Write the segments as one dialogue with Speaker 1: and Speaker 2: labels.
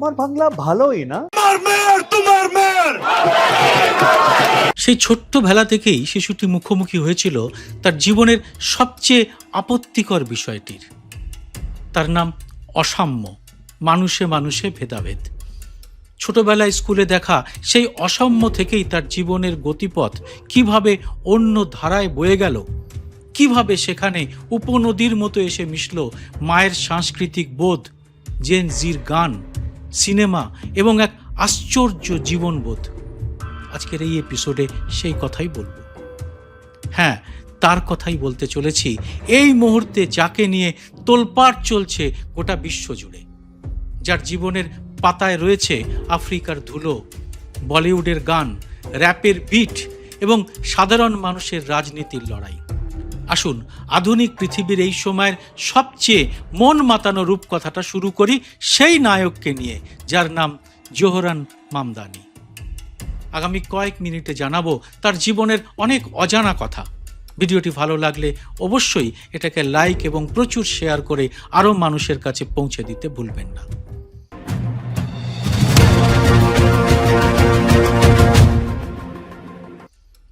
Speaker 1: আমার বাংলা ভালোই না?
Speaker 2: সেই ছোট্ট বেলা থেকেই শিশুটি মুখোমুখি হয়েছিল তার জীবনের সবচেয়ে আপত্তিকর বিষয়টির। তার নাম অসাম্য মানুষে মানুষে ভেদাভেদ। ছোটবেলায় স্কুলে দেখা সেই অসাম্য থেকেই তার জীবনের গতিপথ কীভাবে অন্য ধারায় বয়ে গেল কীভাবে সেখানে উপনদীর মতো এসে মিশল মায়ের সাংস্কৃতিক বোধ জেন জির গান। সিনেমা এবং এক আশ্চর্য জীবনবোধ। আজকের এই এপিসোডে সেই কথাই বলব। হ্যাঁ তার কথাই বলতে চলেছি, এই মুহূর্তে যাকে নিয়ে তোলপাড় চলছে গোটা বিশ্ব জুড়ে। যার জীবনের পাতায় রয়েছে আফ্রিকার ধুলো, বলিউডের গান, র্যাপের বিট এবং সাধারণ মানুষের রাজনীতির লড়াই। আসুন, আধুনিক পৃথিবীর এই সময়ের সবচেয়ে মন মাতানো রূপকথাটা শুরু করি সেই নায়ককে নিয়ে, যার নাম জোহরান মামদানি। আগামী কয়েক মিনিটে জানাব তার জীবনের অনেক অজানা কথা। ভিডিওটি ভালো লাগলে অবশ্যই এটাকে লাইক এবং প্রচুর শেয়ার করে আরও মানুষের কাছে পৌঁছে দিতে ভুলবেন না।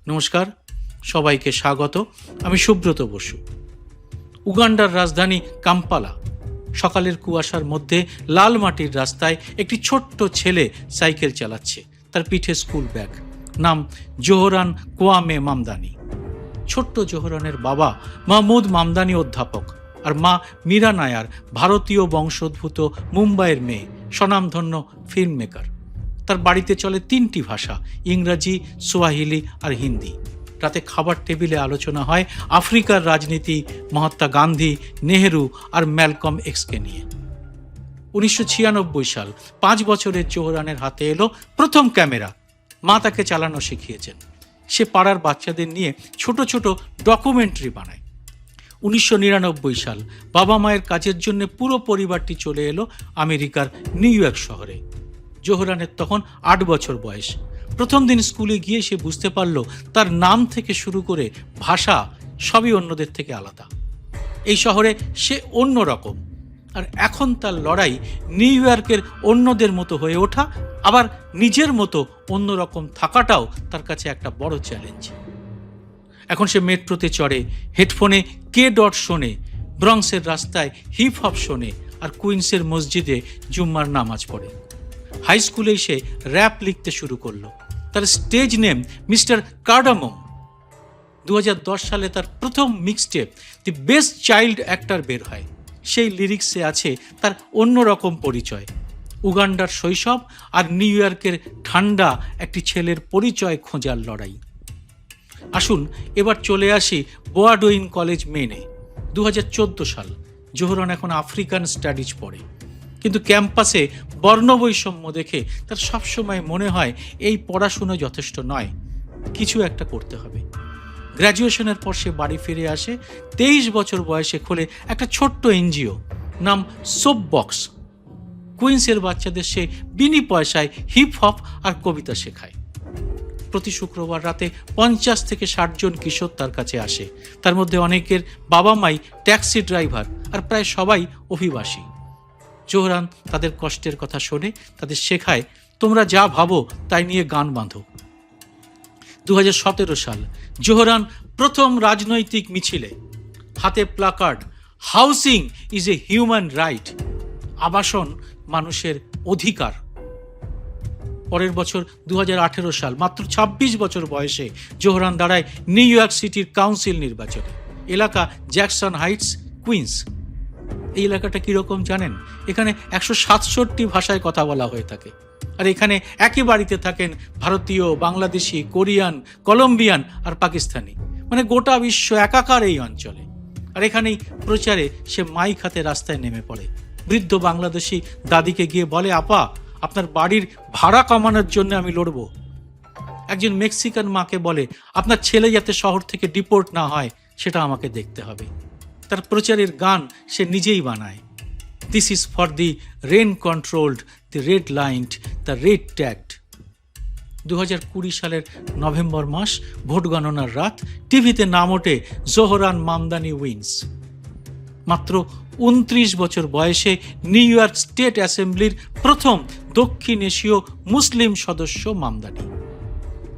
Speaker 2: নমস্কার সবাইকে স্বাগত। আমি সুব্রত বসু। উগান্ডার রাজধানী কাম্পালা, সকালের কুয়াশার মধ্যে লাল মাটির রাস্তায় একটি ছোট্ট ছেলে সাইকেল চালাচ্ছে। তার পিঠে স্কুল ব্যাগ, নাম জোহরান কোয়ামে মামদানি। ছোট্ট জোহরানের বাবা মাহমুদ মামদানি অধ্যাপক আর মা মীরা নায়ার ভারতীয় বংশোদ্ভূত মুম্বাইয়ের মেয়ে, স্বনামধন্য ফিল্ম মেকার তার বাড়িতে চলে তিনটি ভাষা, ইংরাজি, সোয়াহিলি আর হিন্দি। রাতে খাবার টেবিলে আলোচনা হয় আফ্রিকার রাজনীতি, মহাত্মা গান্ধী, নেহেরু আর ম্যালকম এক্সকে নিয়ে। উনিশশো ছিয়ানব্বই সাল, পাঁচ বছরের চৌহানের হাতে এলো প্রথম ক্যামেরা। মা তাকে চালানো শিখিয়েছেন। সে পাড়ার বাচ্চাদের নিয়ে ছোট ছোট ডকুমেন্টারি বানায়। উনিশশো নিরানব্বই সাল, বাবা মায়ের কাজের জন্য পুরো পরিবারটি চলে এলো আমেরিকার নিউ ইয়র্ক শহরে। জোহরানের তখন আট বছর বয়স। প্রথম দিন স্কুলে গিয়ে সে বুঝতে পারল তার নাম থেকে শুরু করে ভাষা সবই অন্যদের থেকে আলাদা। এই শহরে সে অন্য রকম। আর এখন তার লড়াই নিউ ইয়র্কের অন্যদের মতো হয়ে ওঠা, আবার নিজের মতো অন্যরকম থাকাটাও তার কাছে একটা বড় চ্যালেঞ্জ এখন সে মেট্রোতে চড়ে, হেডফোনে কে ডট শোনে, ব্রংসের রাস্তায় হিপ হপ শোনে আর কুইন্সের মসজিদে জুম্মার নামাজ পড়ে। হাই স্কুলে সে র্যাপ লিখতে শুরু করল। তার স্টেজ নেম মিস্টার কার্ডামম দু হাজার দশ সালে তার প্রথম mixtape the best child actor বের হয়। সেই লিরিক্সে আছে তার অন্যরকম পরিচয়। উগান্ডার শৈশব আর নিউ ইয়র্কের ঠান্ডা একটি ছেলের পরিচয় খোঁজার লড়াই। আসুন এবার চলে আসি বোয়াডোইন কলেজ মেনে দু হাজার চোদ্দ সাল, জোহরন এখন আফ্রিকান স্টাডিজ পড়ে। কিন্তু ক্যাম্পাসে বর্ণবৈষম্য দেখে তার সবসময় মনে হয় এই পড়াশুনো যথেষ্ট নয়। কিছু একটা করতে হবে। গ্র্যাজুয়েশনের পর সে বাড়ি ফিরে আসে। তেইশ বছর বয়সে খোলে একটা ছোট্ট এনজিও নাম সোপ বক্স কুইন্সের বাচ্চাদের সে বিনি পয়সায় হিপ হপ আর কবিতা শেখায়। প্রতি শুক্রবার রাতে পঞ্চাশ থেকে ষাট জন কিশোর তার কাছে আসে। তার মধ্যে অনেকের বাবা মাই ট্যাক্সি ড্রাইভার আর প্রায় সবাই অভিবাসী। জোহরান তাদের কষ্টের কথা শোনে, তাদের শেখায়, তোমরা যা ভাবো তাই নিয়ে গান বাঁধো। দু হাজার সতেরো সাল, জোহরান প্রথম রাজনৈতিক মিছিলে। হাতে placard, housing is a human right আবাসন মানুষের অধিকার। পরের বছর দু হাজার আঠেরো সাল, মাত্র ২৬ বছর বয়সে জোহরান দাঁড়ায় নিউ ইয়র্ক সিটির কাউন্সিল নির্বাচনে। এলাকা জ্যাকসন হাইটস, কুইন্স। এই এলাকাটা কীরকম জানেন? এখানে একশো সাতষট্টি ভাষায় কথা বলা হয়ে থাকে। আর এখানে একই বাড়িতে থাকেন ভারতীয়, বাংলাদেশি, কোরিয়ান, কলম্বিয়ান আর পাকিস্তানি। মানে গোটা বিশ্ব একাকার এই অঞ্চলে। আর এখানেই প্রচারে সে মাইক হাতে রাস্তায় নেমে পড়ে। বৃদ্ধ বাংলাদেশি দাদিকে গিয়ে বলে, আপা, আপনার বাড়ির ভাড়া কমানোর জন্য আমি লড়বো। একজন মেক্সিকান মাকে বলে, আপনার ছেলে যাতে শহর থেকে ডিপোর্ট না হয়, সেটা আমাকে দেখতে হবে। তার প্রচারের গান সে নিজেই বানায়। This is for the rain controlled the red lined the red tagged দু হাজার কুড়ি সালের নভেম্বর মাস, ভোট গণনার রাত, টিভিতে নাম ওঠে জোহরান মামদানি উইন্স। মাত্র উনত্রিশ বছর বয়সে নিউ ইয়র্ক স্টেট অ্যাসেম্বলির প্রথম দক্ষিণ এশীয় মুসলিম সদস্য মামদানি।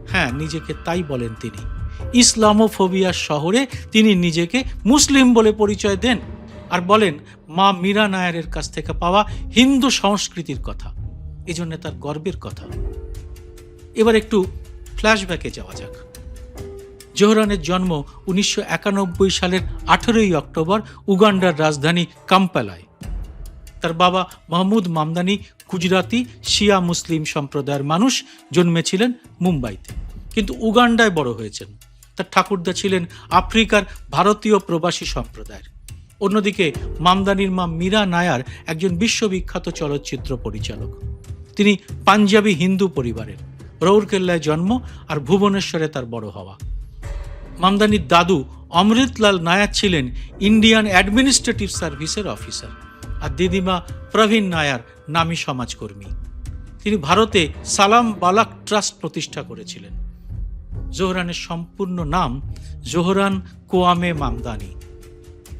Speaker 2: হ্যাঁ নিজেকে তাই বলেন তিনি। ইসলামোফোবিয়ার শহরে তিনি নিজেকে মুসলিম বলে পরিচয় দেন আর বলেন, মা মীরা নায়ারের কাছ থেকে পাওয়া হিন্দু সংস্কৃতির কথা। এজন্য তার গর্বের কথা। এবার একটু ফ্ল্যাশব্যাকে যাওয়া যাক। জোহরানের জন্ম উনিশশো একানব্বই সালের আঠেরোই অক্টোবর উগান্ডার রাজধানী কাম্পালায়। তার বাবা মাহমুদ মামদানি গুজরাতি শিয়া মুসলিম সম্প্রদায়ের মানুষ, জন্মেছিলেন মুম্বাইতে। কিন্তু উগান্ডায় বড় হয়েছেন। তার ঠাকুরদা ছিলেন আফ্রিকার ভারতীয় প্রবাসী সম্প্রদায়ের। অন্যদিকে মামদানির মা মীরা নায়ার একজন বিশ্ববিখ্যাত চলচ্চিত্র পরিচালক। তিনি পাঞ্জাবি হিন্দু পরিবারের, রৌরকেল্লায় জন্ম আর ভুবনেশ্বরে তার বড় হওয়া। মামদানির দাদু অমৃতলাল নায়ার ছিলেন ইন্ডিয়ান অ্যাডমিনিস্ট্রেটিভ সার্ভিসের অফিসার আর দিদিমা প্রবীণ নায়ার নামী সমাজকর্মী। তিনি ভারতে সালাম বালাক ট্রাস্ট প্রতিষ্ঠা করেছিলেন। জোহরানের সম্পূর্ণ নাম জোহরান কোয়ামে মামদানি।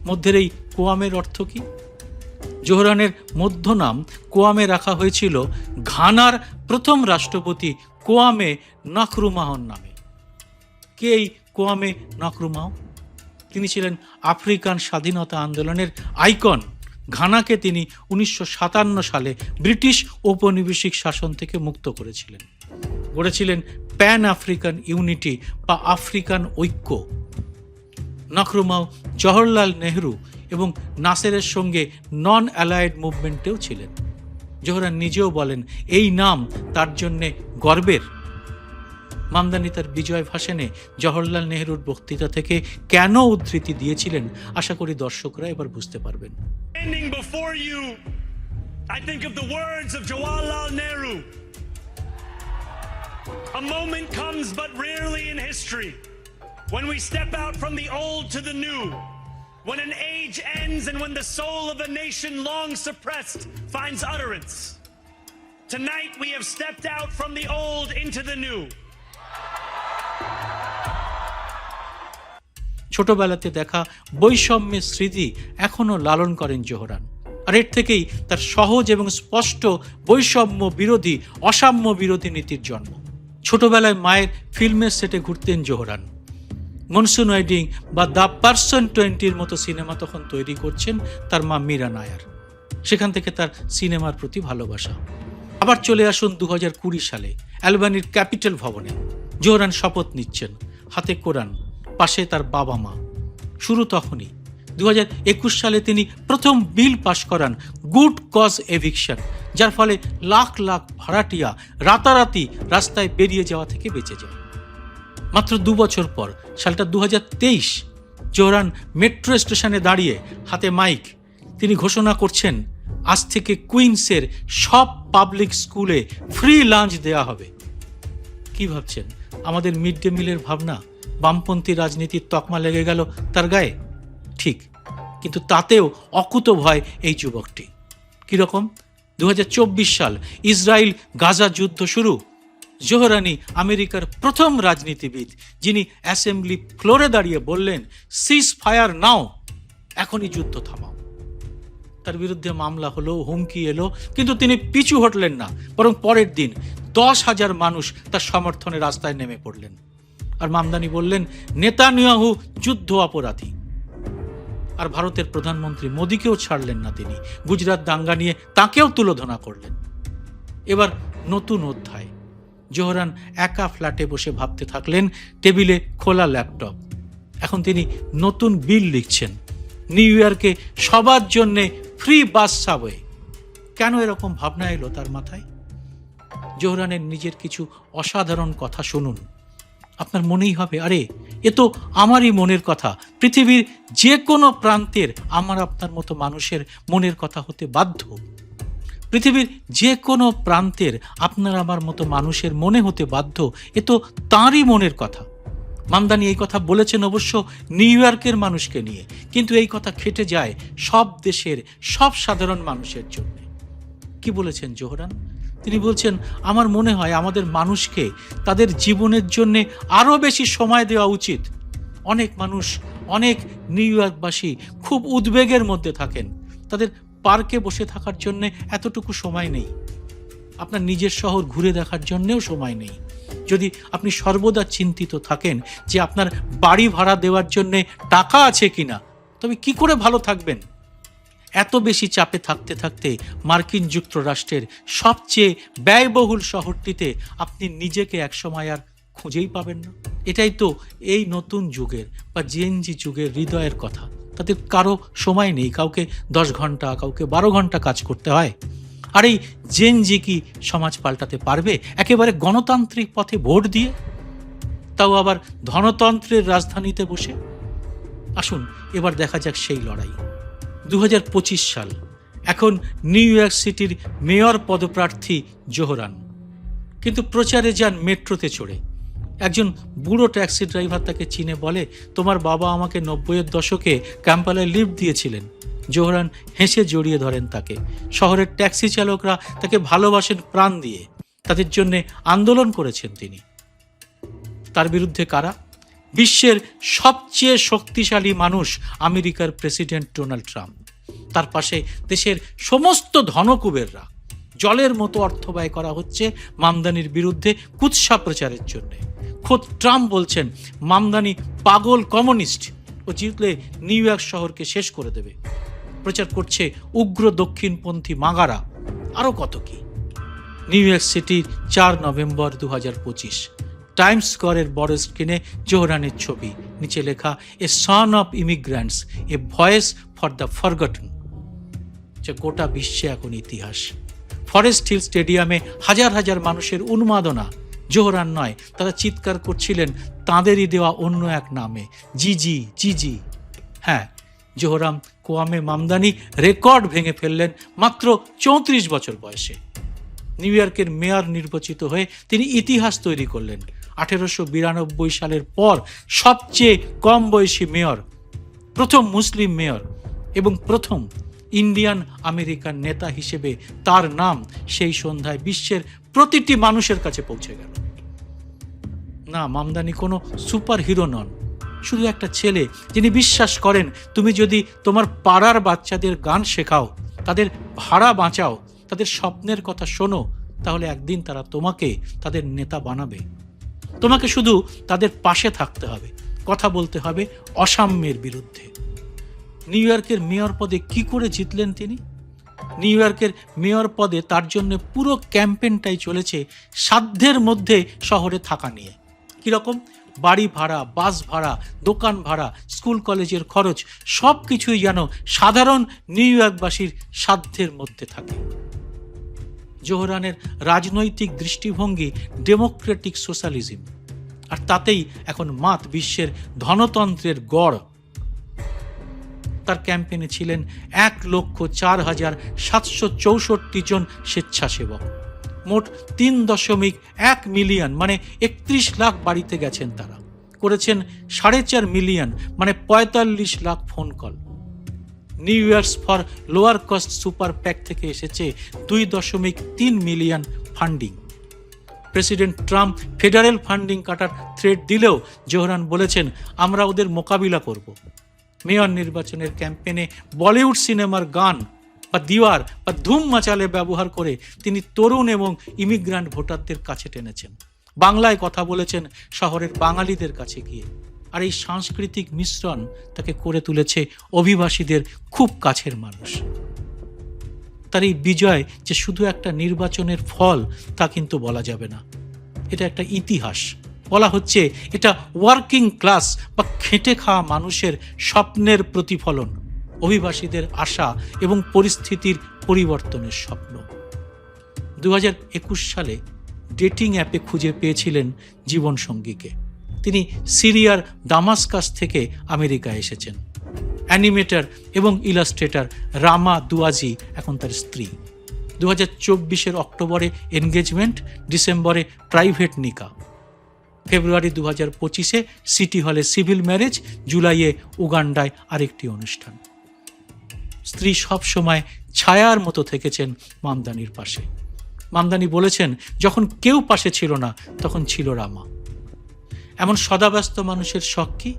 Speaker 2: মধ্যের এই কোয়ামের অর্থ কি? জোহরানের মধ্য নাম কোয়ামে রাখা হয়েছিল ঘানার প্রথম রাষ্ট্রপতি কোয়ামে নাকরুমাহন নামে। কে এই কোয়ামে নাকরুমাহ? তিনি ছিলেন আফ্রিকান স্বাধীনতা আন্দোলনের আইকন। ঘানাকে তিনি উনিশশো সাতান্ন সালে ব্রিটিশ ঔপনিবেশিক শাসন থেকে মুক্ত করেছিলেন। গড়েছিলেন প্যান আফ্রিকান ইউনিটি বা আফ্রিকান ঐক্য। নখরুমাও জওহরলাল নেহরু এবং নাসেরের সঙ্গে নন অ্যালায়েড মুভমেন্টেও ছিলেন। জোহরান নিজেও বলেন, এই নাম তার জন্যে গর্বের। মামদানি তার বিজয় ভাষণে জওহরলাল নেহরুর বক্তৃতা থেকে কেন উদ্ধৃতি দিয়েছিলেন, আশা করি দর্শকরা এবার বুঝতে পারবেন।
Speaker 1: I think of the words of Jawaharlal Nehru. A moment comes but rarely in history when we step out from the old to the new, when an age ends and when the soul of a nation long suppressed finds utterance. Tonight we have stepped out from the old into the new.
Speaker 2: ছোটবেলাতে দেখা বৈষম্যের স্মৃতি এখনও লালন করেন Zohran আর এর থেকেই তার সহজ এবং স্পষ্ট বৈষম্য বিরোধী অসাম্য বিরোধী নীতির জন্ম ছোটবেলায় মায়ের ফিল্মের সেটে ঘুরতেন জোহরান। মনসুন ওয়েডিং বা দ্য পার্সন টোয়েন্টির মতো সিনেমা তখন তৈরি করছেন তার মা মীরা নায়ার। সেখান থেকে তার সিনেমার প্রতি ভালোবাসা। আবার চলে আসুন দু হাজার কুড়ি সালে অ্যালবানির ক্যাপিটাল ভবনে। জোহরান শপথ নিচ্ছেন, হাতে কোরআন, পাশে তার বাবা মা। শুরু তখনই। দু সালে তিনি প্রথম বিল পাশ করান গুড কজ এভিকশন যার ফলে লাখ লাখ ভাড়াটিয়া রাতারাতি রাস্তায় বেরিয়ে যাওয়া থেকে বেঁচে যায়। মাত্র দু বছর পর সালটা দু তেইশ জোহরান মেট্রো স্টেশনে দাঁড়িয়ে হাতে মাইক, তিনি ঘোষণা করছেন, আজ থেকে কুইন্সের সব পাবলিক স্কুলে ফ্রি লাঞ্চ দেয়া হবে। কি ভাবছেন? আমাদের মিড ডে মিলের ভাবনা, বামপন্থী রাজনীতির তকমা লেগে গেল তার গায়ে? ঠিক, কিন্তু তাতেও অকুত ভয় এই যুবকটি। কীরকম? দু হাজার চব্বিশ সাল ইসরায়েল গাজা যুদ্ধ শুরু। জোহরানি আমেরিকার প্রথম রাজনীতিবিদ, যিনি অ্যাসেম্বলি ফ্লোরে দাঁড়িয়ে বললেন সিজ ফায়ার নাও, এখনই যুদ্ধ থামাও। তার বিরুদ্ধে মামলা হলো, হুমকি এলো, কিন্তু তিনি পিছু হটলেন না। বরং পরের দিন দশ হাজার মানুষ তার সমর্থনে রাস্তায় নেমে পড়লেন। আর মামদানি বললেন, নেতানিয়াহু যুদ্ধ অপরাধী। আর ভারতের প্রধানমন্ত্রী মোদীকেও ছাড়লেন না তিনি। গুজরাট দাঙ্গা নিয়ে তাকেও তুলোধনা করলেন। এবার নতুন অধ্যায়। জোহরান একা ফ্ল্যাটে বসে ভাবতে থাকলেন, টেবিলে খোলা ল্যাপটপ। এখন তিনি নতুন বিল লিখছেন। নিউ ইয়র্কে সবার জন্যে ফ্রি বাস সাবওয়ে। কেন এরকম ভাবনা এলো তার মাথায়? জোহরানের নিজের কিছু অসাধারণ কথা শুনুন। আপনার মনেই হবে, আরে, এ তো আমারই মনের কথা। পৃথিবীর যে কোনো প্রান্তের আমার আপনার মতো মানুষের মনের কথা হতে বাধ্য। পৃথিবীর যে কোনো প্রান্তের আপনার আমার মতো মানুষের মনে হতে বাধ্য, এ তো তাঁরই মনের কথা। মামদানি এই কথা বলেছেন অবশ্য নিউ ইয়র্কের মানুষকে নিয়ে, কিন্তু এই কথা খেটে যায় সব দেশের, সব সাধারণ মানুষের জন্য। কি বলেছেন জোহরান? তিনি বলছেন, আমার মনে হয় আমাদের মানুষকে তাদের জীবনের জন্য আরও বেশি সময় দেওয়া উচিত। অনেক মানুষ, অনেক নিউ ইয়র্কবাসী খুব উদ্বেগের মধ্যে থাকেন। তাদের পার্কে বসে থাকার জন্য এতটুকু সময় নেই। আপনার নিজের শহর ঘুরে দেখার জন্যেও সময় নেই। যদি আপনি সর্বদা চিন্তিত থাকেন যে আপনার বাড়ি ভাড়া দেওয়ার জন্যে টাকা আছে কিনা, তবে কি করে ভালো থাকবেন? এত বেশি চাপে থাকতে থাকতে মার্কিন যুক্তরাষ্ট্রের সবচেয়ে ব্যয়বহুল শহরটিতে আপনি নিজেকে একসময় আর খুঁজেই পাবেন না। এটাই তো এই নতুন যুগের বা জেএনজি যুগের হৃদয়ের কথা। তাদের কারও সময় নেই, কাউকে দশ ঘণ্টা, কাউকে বারো ঘণ্টা কাজ করতে হয়। আর এই জেনজি কি সমাজ পাল্টাতে পারবে? একেবারে গণতান্ত্রিক পথে ভোট দিয়ে? তাও আবার ধনতন্ত্রের রাজধানীতে বসে? আসুন, এবার দেখা যাক সেই লড়াই। দু হাজার পঁচিশ সাল, এখন নিউ ইয়র্ক সিটির মেয়র পদপ্রার্থী জোহরান। কিন্তু প্রচারে যান মেট্রোতে চড়ে। একজন বুড়ো ট্যাক্সি ড্রাইভার তাকে চিনে বলে, তোমার বাবা আমাকে নব্বইয়ের দশকে ক্যাম্পালায় লিফট দিয়েছিলেন। জোহরান হেসে জড়িয়ে ধরেন তাকে। শহরের ট্যাক্সি চালকরা তাকে ভালোবাসেন, প্রাণ দিয়ে। তাদের জন্য আন্দোলন করেছেন তিনি। তার বিরুদ্ধে কারা? বিশ্বের সবচেয়ে শক্তিশালী মানুষ আমেরিকার প্রেসিডেন্ট ডোনাল্ড ট্রাম্প। তার পাশে দেশের সমস্ত ধনকুবেররা। জলের মতো অর্থ ব্যয় করা হচ্ছে মামদানির বিরুদ্ধে কুৎসা প্রচারের জন্য। খোদ ট্রাম্প বলছেন, মামদানি পাগল কমিউনিস্ট ও জিতলে নিউ ইয়র্ক শহরকে শেষ করে দেবে। প্রচার করছে উগ্র দক্ষিণপন্থী মাগারা। আরও কত কি? নিউ ইয়র্ক সিটির চার নভেম্বর দু হাজার পঁচিশ। টাইমস স্কোয়ারের বড় স্ক্রিনে জোহরানের ছবি। নিচে লেখা a son of immigrants a voice for the forgotten যা গোটা বিশ্বে এখন ইতিহাস। ফরেস্ট হিল স্টেডিয়ামে হাজার হাজার মানুষের উন্মাদনা। জোহরান নয়, তারা চিৎকার করছিলেন তাঁদেরই দেওয়া অন্য এক নামে। জিজি জিজি। হ্যাঁ জোহরাম কোয়ামে মামদানি রেকর্ড ভেঙে ফেললেন মাত্র চৌত্রিশ বছর বয়সে। নিউ ইয়র্কের মেয়র নির্বাচিত হয়ে তিনি ইতিহাস তৈরি করলেন। আঠেরোশো বিরানব্বই সালের পর সবচেয়ে কম বয়সী মেয়র, প্রথম মুসলিম মেয়র এবং প্রথম ইন্ডিয়ান আমেরিকান নেতা হিসেবে তার নাম সেই সন্ধ্যায় বিশ্বের প্রতিটি মানুষের কাছে পৌঁছে গেল। না, মামদানি কোনো সুপার হিরো নন। শুধু একটা ছেলে যিনি বিশ্বাস করেন, তুমি যদি তোমার পাড়ার বাচ্চাদের গান শেখাও, তাদের ভাড়া বাঁচাও, তাদের স্বপ্নের কথা শোনো, তাহলে একদিন তারা তোমাকে, তাদের নেতা বানাবে। তোমাকে শুধু তাদের পাশে থাকতে হবে, কথা বলতে হবে অসাম্যের বিরুদ্ধে। নিউ ইয়র্কের মেয়র পদে কি করে জিতলেন তিনি? নিউ ইয়র্কের মেয়র পদে তার জন্য পুরো ক্যাম্পেনটাই চলেছে সাধ্যের মধ্যে শহরে থাকা নিয়ে। কীরকম? বাড়ি ভাড়া, বাস ভাড়া, দোকান ভাড়া, স্কুল কলেজের খরচ সব কিছুই যেন সাধারণ নিউ ইয়র্কবাসীর সাধ্যের মধ্যে থাকে। জোহরানের রাজনৈতিক দৃষ্টিভঙ্গি, ডেমোক্রেটিক সোশ্যালিজম। আর তাতেই এখন মাত বিশ্বের ধনতন্ত্রের গড়। তার ক্যাম্পেনে ছিলেন এক লক্ষ চার হাজার সাতশো চৌষট্টি জন স্বেচ্ছাসেবক। মোট তিন দশমিক এক মিলিয়ন মানে একত্রিশ লাখ বাড়িতে গেছেন তারা। করেছেন সাড়ে চার মিলিয়ন মানে পঁয়তাল্লিশ lakh phone call. New Yorkers for lower cost super PAC থেকে এসেছে দুই দশমিক তিন million funding president Trump federal funding কাটার থ্রেড দিলেও জোহরান বলেছেন, আমরা ওদের মোকাবিলা করব। মেয়র নির্বাচনের ক্যাম্পেনে বলিউড সিনেমার গান বা দিওয়ার বা ধুম মাচালে ব্যবহার করে তিনি তরুণ এবং ইমিগ্রান্ট ভোটারদের কাছে টেনেছেন। বাংলায় কথা বলেছেন শহরের বাঙালিদের কাছে গিয়ে। আর এই সাংস্কৃতিক মিশ্রণ তাকে করে তুলেছে অভিবাসীদের খুব কাছের মানুষ। তার এই বিজয় যে শুধু একটা নির্বাচনের ফল তা কিন্তু বলা যাবে না। এটা একটা ইতিহাস। বলা হচ্ছে এটা ওয়ার্কিং ক্লাস বা খেটে খাওয়া মানুষের স্বপ্নের প্রতিফলন, অভিবাসীদের আশা এবং পরিস্থিতির পরিবর্তনের স্বপ্ন। দু সালে ডেটিং অ্যাপে খুঁজে পেয়েছিলেন জীবনসঙ্গীকে। তিনি সিরিয়ার দামাসকাস থেকে আমেরিকা এসেছেন। অ্যানিমেটর এবং ইলাস্ট্রেটর রামা দুয়াজি এখন তার স্ত্রী। দু হাজার চব্বিশের অক্টোবরে এনগেজমেন্ট, ডিসেম্বরে প্রাইভেট নিকা। ফেব্রুয়ারি দু হাজার পঁচিশে সিটি হলে সিভিল ম্যারেজ, জুলাইয়ে উগান্ডায় আরেকটি অনুষ্ঠান। স্ত্রী সব সময় ছায়ার মতো থেকেছেন মামদানির পাশে। মামদানি বলেছেন, যখন কেউ পাশে ছিল না, তখন ছিল রামা। এমন সদাব্যস্ত মানুষের শখ কি?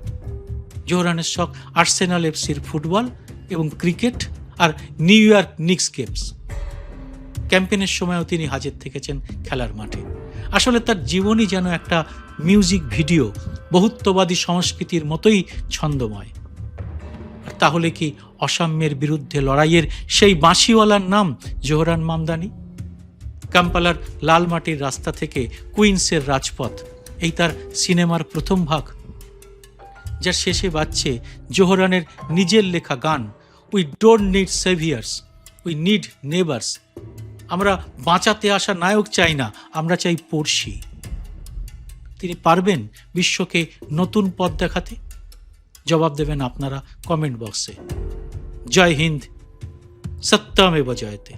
Speaker 2: জোহরানের শখ আর্সেনাল এফসির ফুটবল এবং ক্রিকেট আর নিউ ইয়র্ক নিক্স গেমস। ক্যাম্পেনের সময়ও তিনি হাজির থেকেছেন খেলার মাঠে। আসলে তার জীবনই যেন একটা মিউজিক ভিডিও, বহুত্ববাদী সংস্কৃতির মতোই ছন্দময়। তাহলে কি অসাম্যের বিরুদ্ধে লড়াইয়ের সেই বাঁশিওয়ালার নাম জোহরান মামদানি? কাম্পালার লাল মাটির রাস্তা থেকে কুইন্সের রাজপথ এই তার সিনেমার প্রথম ভাগ। যার শেষে বাজছে জোহরানের নিজের লেখা গান we don't need saviours we need neighbours আমরা বাঁচাতে আসা নায়ক চাই না, আমরা চাই পড়শি। তিনি পারবেন বিশ্বকে নতুন পথ দেখাতে? জবাব দেবেন আপনারা কমেন্ট বক্সে। জয় হিন্দ সত্যমেব জয়তে